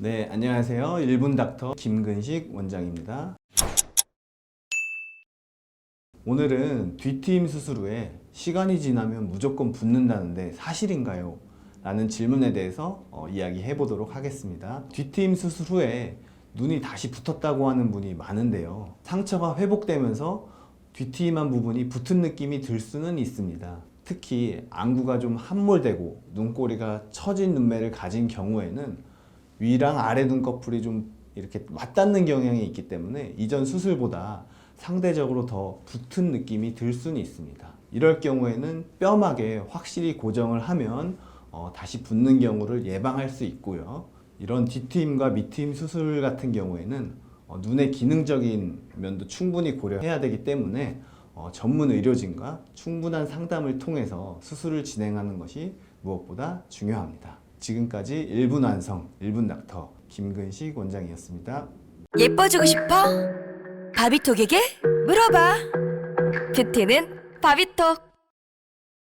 네, 안녕하세요. 1분 닥터 김근식 원장입니다. 오늘은 뒤트임 수술 후에 시간이 지나면 무조건 붓는다는데 사실인가요? 라는 질문에 대해서 어, 이야기해 보도록 하겠습니다. 뒤트임 수술 후에 눈이 다시 붙었다고 하는 분이 많은데요. 상처가 회복되면서 뒤트임한 부분이 붙은 느낌이 들 수는 있습니다. 특히 안구가 좀 함몰되고 눈꼬리가 처진 눈매를 가진 경우에는 위랑 아래 눈꺼풀이 좀 이렇게 맞닿는 경향이 있기 때문에 이전 수술보다 상대적으로 더 붙은 느낌이 들 수는 있습니다. 이럴 경우에는 뼈막에 확실히 고정을 하면 어, 다시 붙는 경우를 예방할 수 있고요. 이런 뒤트임과 밑트임 수술 같은 경우에는 어, 눈의 기능적인 면도 충분히 고려해야 되기 때문에 어, 전문 의료진과 충분한 상담을 통해서 수술을 진행하는 것이 무엇보다 중요합니다. 지금까지 1분 완성, 1분 닥터 김근식 원장이었습니다. 예뻐지고 싶어? 바비톡에게 물어봐. 뷰티는 바비톡.